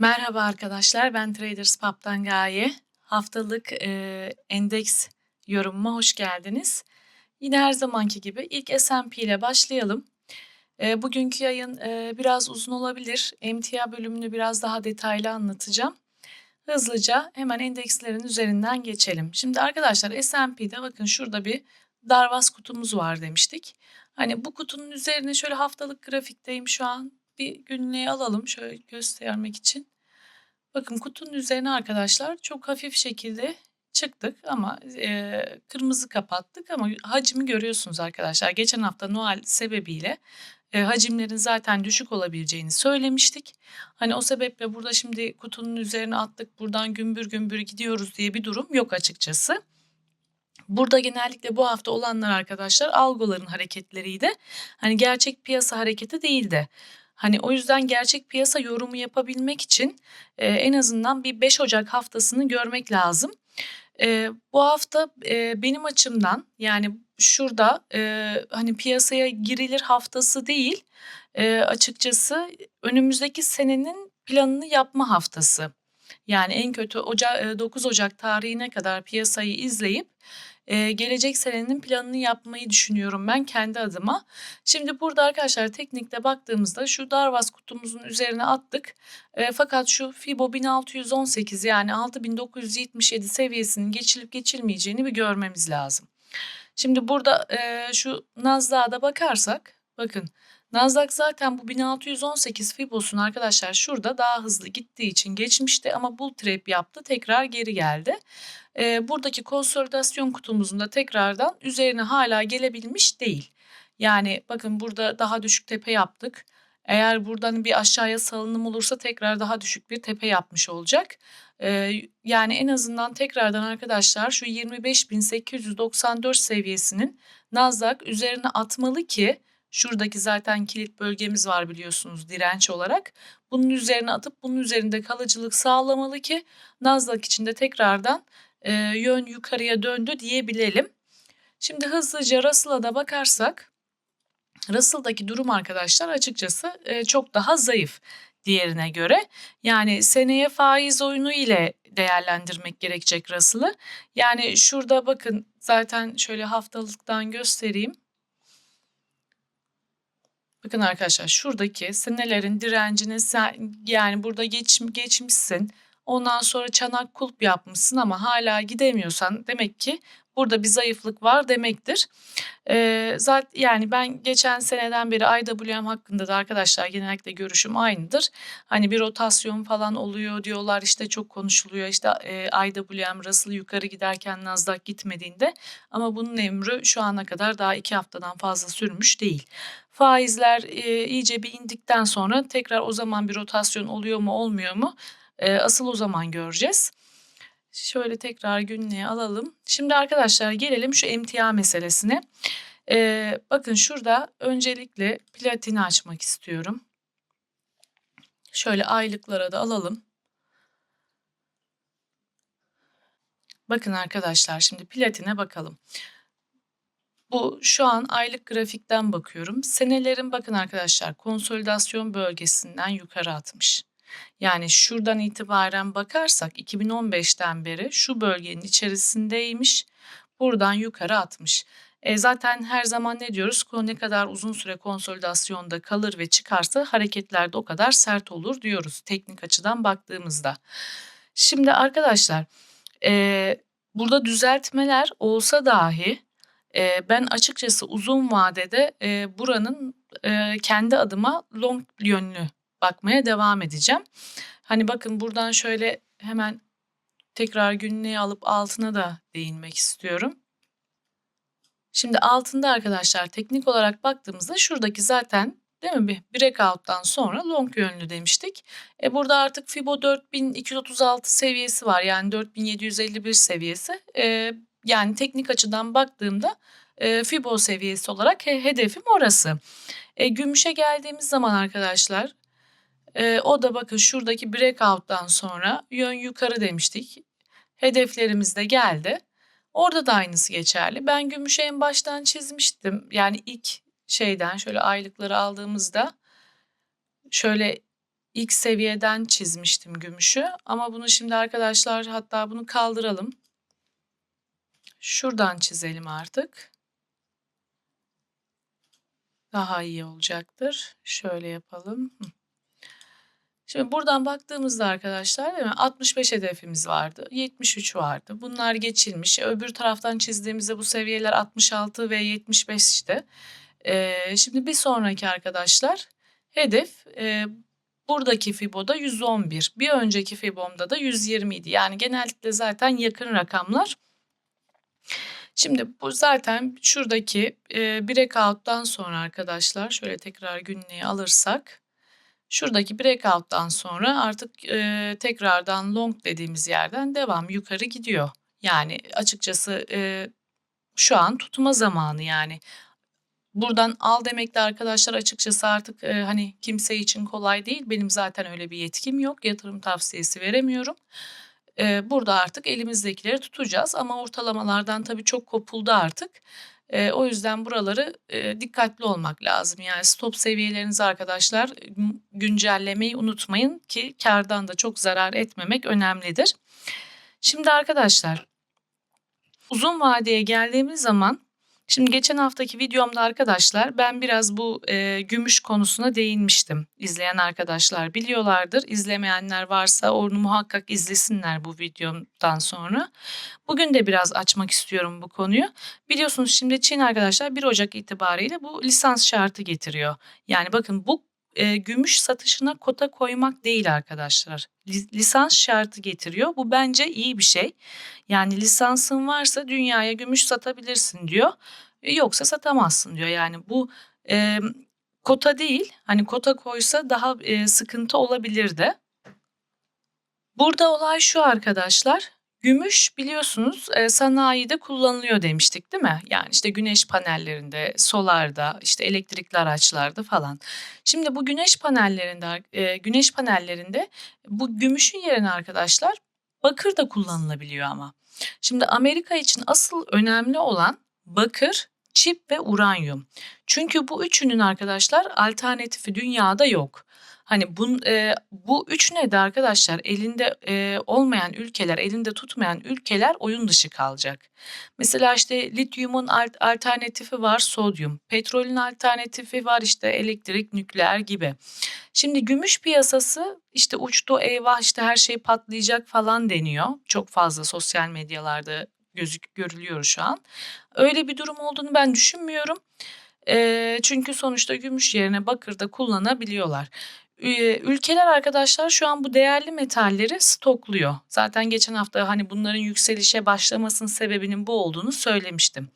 Merhaba arkadaşlar, ben Traders Pub'dan Gaye. Haftalık e, endeks yorumuma hoş geldiniz. Yine her zamanki gibi ilk S&P ile başlayalım. E, bugünkü yayın e, biraz uzun olabilir. Emtia bölümünü biraz daha detaylı anlatacağım. Hızlıca hemen endekslerin üzerinden geçelim. Şimdi arkadaşlar S&P'de bakın şurada bir darvas kutumuz var demiştik. Hani bu kutunun üzerine şöyle haftalık grafikteyim şu an. Bir günlüğe alalım şöyle göstermek için. Bakın kutunun üzerine arkadaşlar çok hafif şekilde çıktık ama e, kırmızı kapattık ama hacmi görüyorsunuz arkadaşlar. Geçen hafta Noel sebebiyle e, hacimlerin zaten düşük olabileceğini söylemiştik. Hani o sebeple burada şimdi kutunun üzerine attık buradan gümbür gümbür gidiyoruz diye bir durum yok açıkçası. Burada genellikle bu hafta olanlar arkadaşlar algoların hareketleriydi. Hani gerçek piyasa hareketi değildi. Hani o yüzden gerçek piyasa yorumu yapabilmek için e, en azından bir 5 Ocak haftasını görmek lazım. E, bu hafta e, benim açımdan yani şurada e, hani piyasaya girilir haftası değil e, açıkçası önümüzdeki senenin planını yapma haftası. Yani en kötü Ocak, 9 Ocak tarihine kadar piyasayı izleyip e, gelecek senenin planını yapmayı düşünüyorum ben kendi adıma. Şimdi burada arkadaşlar teknikte baktığımızda şu Darvas kutumuzun üzerine attık. E, fakat şu Fibo 1618 yani 6977 seviyesinin geçilip geçilmeyeceğini bir görmemiz lazım. Şimdi burada e, şu Nasdaq'a da bakarsak bakın Nasdaq zaten bu 1618 Fibos'un arkadaşlar şurada daha hızlı gittiği için geçmişti ama bull trap yaptı tekrar geri geldi. Ee, buradaki konsolidasyon kutumuzun da tekrardan üzerine hala gelebilmiş değil. Yani bakın burada daha düşük tepe yaptık. Eğer buradan bir aşağıya salınım olursa tekrar daha düşük bir tepe yapmış olacak. Ee, yani en azından tekrardan arkadaşlar şu 25.894 seviyesinin Nasdaq üzerine atmalı ki Şuradaki zaten kilit bölgemiz var biliyorsunuz direnç olarak. Bunun üzerine atıp bunun üzerinde kalıcılık sağlamalı ki Nasdaq içinde tekrardan e, yön yukarıya döndü diyebilelim. Şimdi hızlıca Russell'a da bakarsak Russell'daki durum arkadaşlar açıkçası e, çok daha zayıf diğerine göre. Yani seneye faiz oyunu ile değerlendirmek gerekecek Russell'ı. Yani şurada bakın zaten şöyle haftalıktan göstereyim. Bakın arkadaşlar şuradaki senelerin direncini sen yani burada geç, geçmişsin. Ondan sonra çanak kulp yapmışsın ama hala gidemiyorsan demek ki burada bir zayıflık var demektir. Ee, zaten yani ben geçen seneden beri IWM hakkında da arkadaşlar genellikle görüşüm aynıdır. Hani bir rotasyon falan oluyor diyorlar işte çok konuşuluyor işte e, IWM Russell yukarı giderken Nasdaq gitmediğinde ama bunun emri şu ana kadar daha iki haftadan fazla sürmüş değil. Faizler e, iyice bir indikten sonra tekrar o zaman bir rotasyon oluyor mu olmuyor mu e, asıl o zaman göreceğiz. Şöyle tekrar günlüğe alalım. Şimdi arkadaşlar gelelim şu emtia meselesine. Ee, bakın şurada öncelikle platini açmak istiyorum. Şöyle aylıklara da alalım. Bakın arkadaşlar şimdi platine bakalım. Bu şu an aylık grafikten bakıyorum. Senelerin bakın arkadaşlar konsolidasyon bölgesinden yukarı atmış. Yani şuradan itibaren bakarsak 2015'ten beri şu bölgenin içerisindeymiş. Buradan yukarı atmış. E zaten her zaman ne diyoruz? Ne kadar uzun süre konsolidasyonda kalır ve çıkarsa hareketler de o kadar sert olur diyoruz teknik açıdan baktığımızda. Şimdi arkadaşlar e, burada düzeltmeler olsa dahi ben açıkçası uzun vadede buranın kendi adıma long yönlü bakmaya devam edeceğim. Hani bakın buradan şöyle hemen tekrar günlüğe alıp altına da değinmek istiyorum. Şimdi altında arkadaşlar teknik olarak baktığımızda şuradaki zaten değil mi bir breakout'tan sonra long yönlü demiştik. E burada artık Fibo 4236 seviyesi var yani 4751 seviyesi. E, yani teknik açıdan baktığımda e, Fibo seviyesi olarak he, hedefim orası. E, gümüşe geldiğimiz zaman arkadaşlar e, o da bakın şuradaki breakout'tan sonra yön yukarı demiştik. Hedeflerimiz de geldi. Orada da aynısı geçerli. Ben gümüşü en baştan çizmiştim. Yani ilk şeyden şöyle aylıkları aldığımızda şöyle ilk seviyeden çizmiştim gümüşü ama bunu şimdi arkadaşlar hatta bunu kaldıralım. Şuradan çizelim artık. Daha iyi olacaktır. Şöyle yapalım. Şimdi buradan baktığımızda arkadaşlar değil mi? 65 hedefimiz vardı. 73 vardı. Bunlar geçilmiş. Öbür taraftan çizdiğimizde bu seviyeler 66 ve 75 işte. Ee, şimdi bir sonraki arkadaşlar hedef e, buradaki Fibo'da 111. Bir önceki Fibo'mda da 120 idi. Yani genellikle zaten yakın rakamlar. Şimdi bu zaten şuradaki e, breakout'tan sonra arkadaşlar şöyle tekrar günlüğe alırsak şuradaki breakout'tan sonra artık e, tekrardan long dediğimiz yerden devam yukarı gidiyor. Yani açıkçası e, şu an tutma zamanı yani. Buradan al demekle arkadaşlar açıkçası artık e, hani kimse için kolay değil. Benim zaten öyle bir yetkim yok. Yatırım tavsiyesi veremiyorum. E, burada artık elimizdekileri tutacağız ama ortalamalardan tabii çok kopuldu artık. E, o yüzden buraları e, dikkatli olmak lazım. Yani stop seviyelerinizi arkadaşlar güncellemeyi unutmayın ki kardan da çok zarar etmemek önemlidir. Şimdi arkadaşlar uzun vadeye geldiğimiz zaman Şimdi geçen haftaki videomda arkadaşlar ben biraz bu e, gümüş konusuna değinmiştim. İzleyen arkadaşlar biliyorlardır. İzlemeyenler varsa onu muhakkak izlesinler bu videomdan sonra. Bugün de biraz açmak istiyorum bu konuyu. Biliyorsunuz şimdi Çin arkadaşlar 1 Ocak itibariyle bu lisans şartı getiriyor. Yani bakın bu e, gümüş satışına kota koymak değil arkadaşlar. Lisans şartı getiriyor. Bu bence iyi bir şey. Yani lisansın varsa dünyaya gümüş satabilirsin diyor. E, yoksa satamazsın diyor. Yani bu e, kota değil. Hani kota koysa daha e, sıkıntı olabilirdi. Burada olay şu arkadaşlar. Gümüş biliyorsunuz sanayide kullanılıyor demiştik değil mi? Yani işte güneş panellerinde, solarda, işte elektrikli araçlarda falan. Şimdi bu güneş panellerinde güneş panellerinde bu gümüşün yerine arkadaşlar bakır da kullanılabiliyor ama. Şimdi Amerika için asıl önemli olan bakır, çip ve uranyum. Çünkü bu üçünün arkadaşlar alternatifi dünyada yok. Hani bun, e, bu üç ne de arkadaşlar elinde e, olmayan ülkeler, elinde tutmayan ülkeler oyun dışı kalacak. Mesela işte lityumun alt, alternatifi var sodyum, petrolün alternatifi var işte elektrik, nükleer gibi. Şimdi gümüş piyasası işte uçtu eyvah işte her şey patlayacak falan deniyor. Çok fazla sosyal medyalarda gözük görülüyor şu an. Öyle bir durum olduğunu ben düşünmüyorum. E, çünkü sonuçta gümüş yerine bakır da kullanabiliyorlar. Ülkeler arkadaşlar şu an bu değerli metalleri stokluyor. Zaten geçen hafta hani bunların yükselişe başlamasının sebebinin bu olduğunu söylemiştim.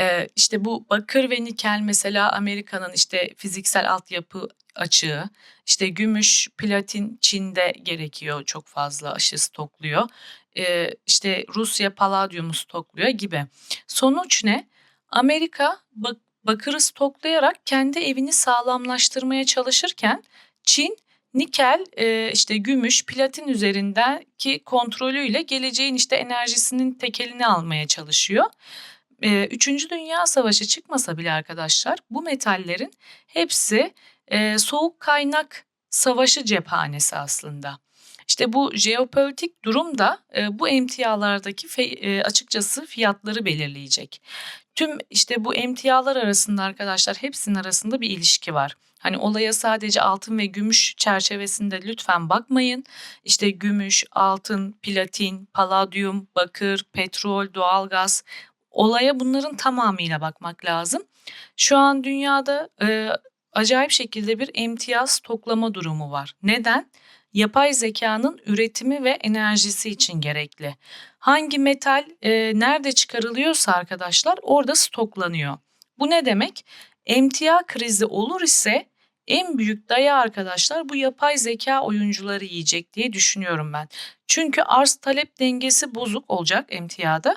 Ee, işte bu bakır ve nikel mesela Amerika'nın işte fiziksel altyapı açığı, işte gümüş, platin Çin'de gerekiyor çok fazla aşı stokluyor. Ee, işte Rusya paladyumu stokluyor gibi. Sonuç ne? Amerika bak bakırı stoklayarak kendi evini sağlamlaştırmaya çalışırken Çin nikel, e, işte gümüş, platin üzerindeki kontrolüyle geleceğin işte enerjisinin tekelini almaya çalışıyor. E, Üçüncü Dünya Savaşı çıkmasa bile arkadaşlar bu metallerin hepsi e, soğuk kaynak savaşı cephanesi aslında. İşte bu jeopolitik durum da e, bu emtialardaki e, açıkçası fiyatları belirleyecek. Tüm işte bu emtialar arasında arkadaşlar hepsinin arasında bir ilişki var. Hani olaya sadece altın ve gümüş çerçevesinde lütfen bakmayın. İşte gümüş, altın, platin, paladyum, bakır, petrol, doğalgaz olaya bunların tamamıyla bakmak lazım. Şu an dünyada e, acayip şekilde bir emtiyaz toklama durumu var. Neden? Yapay zekanın üretimi ve enerjisi için gerekli. Hangi metal e, nerede çıkarılıyorsa arkadaşlar orada stoklanıyor. Bu ne demek? Emtia krizi olur ise en büyük daya arkadaşlar bu yapay zeka oyuncuları yiyecek diye düşünüyorum ben. Çünkü arz talep dengesi bozuk olacak emtiada.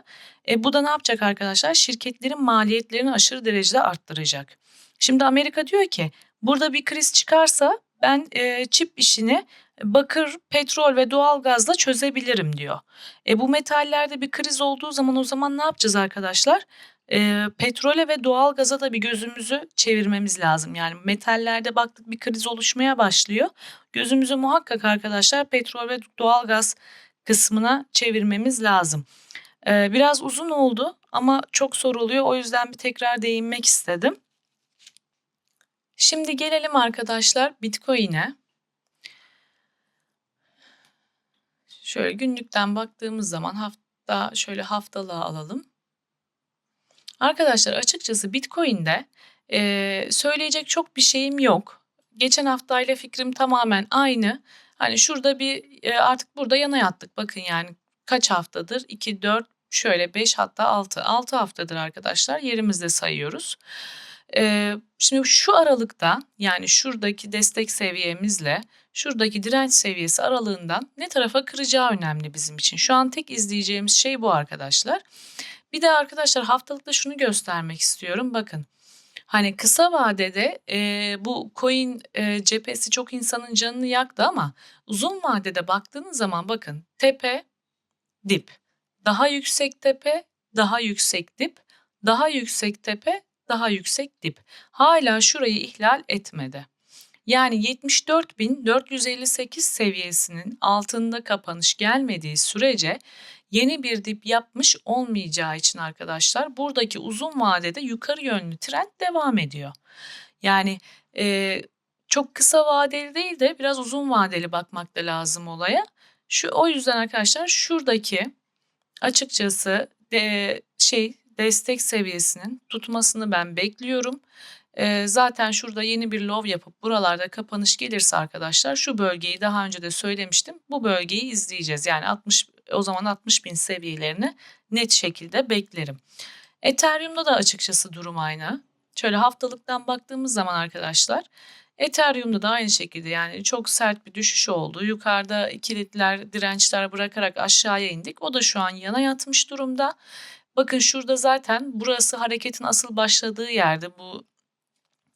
E, bu da ne yapacak arkadaşlar? Şirketlerin maliyetlerini aşırı derecede arttıracak. Şimdi Amerika diyor ki burada bir kriz çıkarsa ben e, çip işini bakır, petrol ve doğalgazla çözebilirim diyor. E bu metallerde bir kriz olduğu zaman o zaman ne yapacağız arkadaşlar? Eee, petrole ve doğalgaza da bir gözümüzü çevirmemiz lazım. Yani metallerde baktık bir kriz oluşmaya başlıyor. Gözümüzü muhakkak arkadaşlar petrol ve doğalgaz kısmına çevirmemiz lazım. Eee, biraz uzun oldu ama çok soruluyor. O yüzden bir tekrar değinmek istedim. Şimdi gelelim arkadaşlar Bitcoin'e. Şöyle günlükten baktığımız zaman hafta şöyle haftalığa alalım. Arkadaşlar açıkçası Bitcoin'de e, söyleyecek çok bir şeyim yok. Geçen haftayla fikrim tamamen aynı. Hani şurada bir e, artık burada yana yattık. Bakın yani kaç haftadır? 2, 4, şöyle 5 hatta 6. 6 haftadır arkadaşlar yerimizde sayıyoruz. Şimdi şu aralıkta yani şuradaki destek seviyemizle şuradaki direnç seviyesi aralığından ne tarafa kıracağı önemli bizim için. Şu an tek izleyeceğimiz şey bu arkadaşlar. Bir de arkadaşlar haftalıkta şunu göstermek istiyorum. Bakın hani kısa vadede e, bu coin e, cephesi çok insanın canını yaktı ama uzun vadede baktığınız zaman bakın tepe dip daha yüksek tepe daha yüksek dip daha yüksek tepe daha yüksek dip hala şurayı ihlal etmedi. Yani 74.458 seviyesinin altında kapanış gelmediği sürece yeni bir dip yapmış olmayacağı için arkadaşlar buradaki uzun vadede yukarı yönlü trend devam ediyor. Yani e, çok kısa vadeli değil de biraz uzun vadeli bakmak da lazım olaya. Şu o yüzden arkadaşlar şuradaki açıkçası de, şey destek seviyesinin tutmasını ben bekliyorum. E, zaten şurada yeni bir low yapıp buralarda kapanış gelirse arkadaşlar şu bölgeyi daha önce de söylemiştim. Bu bölgeyi izleyeceğiz. Yani 60 o zaman 60 bin seviyelerini net şekilde beklerim. Ethereum'da da açıkçası durum aynı. Şöyle haftalıktan baktığımız zaman arkadaşlar Ethereum'da da aynı şekilde yani çok sert bir düşüş oldu. Yukarıda kilitler, dirençler bırakarak aşağıya indik. O da şu an yana yatmış durumda. Bakın şurada zaten burası hareketin asıl başladığı yerde. Bu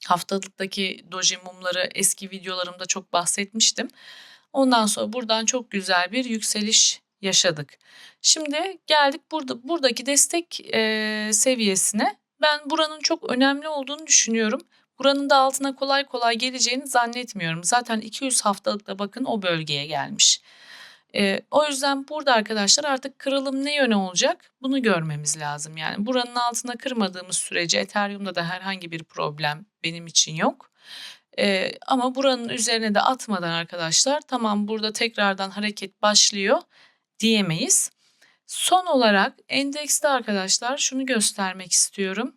haftalıktaki doji mumları eski videolarımda çok bahsetmiştim. Ondan sonra buradan çok güzel bir yükseliş yaşadık. Şimdi geldik burada buradaki destek e, seviyesine. Ben buranın çok önemli olduğunu düşünüyorum. Buranın da altına kolay kolay geleceğini zannetmiyorum. Zaten 200 haftalıkta bakın o bölgeye gelmiş. E, o yüzden burada arkadaşlar artık kırılım ne yöne olacak bunu görmemiz lazım. Yani buranın altına kırmadığımız sürece Ethereum'da da herhangi bir problem benim için yok. E, ama buranın üzerine de atmadan arkadaşlar tamam burada tekrardan hareket başlıyor diyemeyiz. Son olarak endekste arkadaşlar şunu göstermek istiyorum.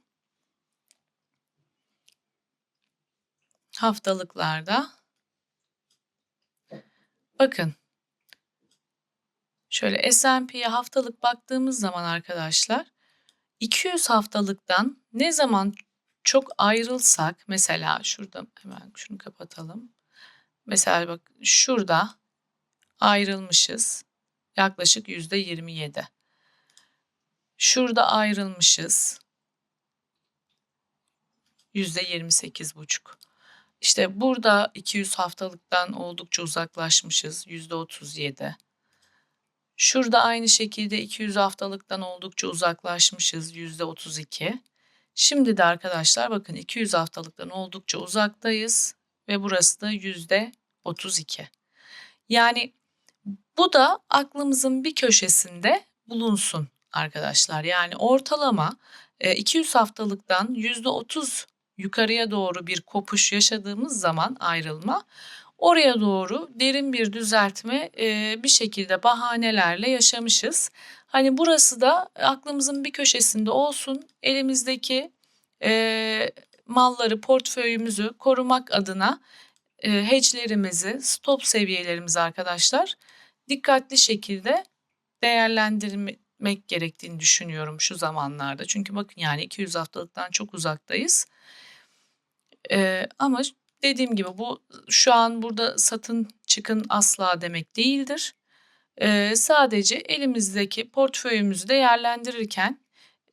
Haftalıklarda. Bakın. Şöyle S&P'ye haftalık baktığımız zaman arkadaşlar 200 haftalıktan ne zaman çok ayrılsak mesela şurada hemen şunu kapatalım. Mesela bak şurada ayrılmışız yaklaşık yüzde 27. Şurada ayrılmışız. Yüzde 28 buçuk. İşte burada 200 haftalıktan oldukça uzaklaşmışız. Yüzde 37. Şurada aynı şekilde 200 haftalıktan oldukça uzaklaşmışız. Yüzde 32. Şimdi de arkadaşlar bakın 200 haftalıktan oldukça uzaktayız. Ve burası da yüzde 32. Yani bu da aklımızın bir köşesinde bulunsun arkadaşlar. Yani ortalama 200 e, haftalıktan %30 yukarıya doğru bir kopuş yaşadığımız zaman ayrılma oraya doğru derin bir düzeltme e, bir şekilde bahanelerle yaşamışız. Hani burası da aklımızın bir köşesinde olsun elimizdeki e, malları portföyümüzü korumak adına e, hedge'lerimizi stop seviyelerimizi arkadaşlar dikkatli şekilde değerlendirmek gerektiğini düşünüyorum şu zamanlarda. Çünkü bakın yani 200 haftalıktan çok uzaktayız. Ee, ama dediğim gibi bu şu an burada satın çıkın asla demek değildir. Ee, sadece elimizdeki portföyümüzü değerlendirirken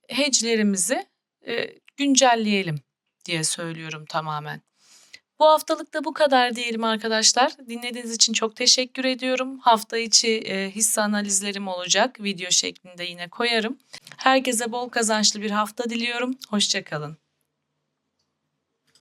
hedge'lerimizi e, güncelleyelim diye söylüyorum tamamen. Bu haftalık da bu kadar diyelim arkadaşlar. Dinlediğiniz için çok teşekkür ediyorum. Hafta içi e, hisse analizlerim olacak. Video şeklinde yine koyarım. Herkese bol kazançlı bir hafta diliyorum. Hoşçakalın.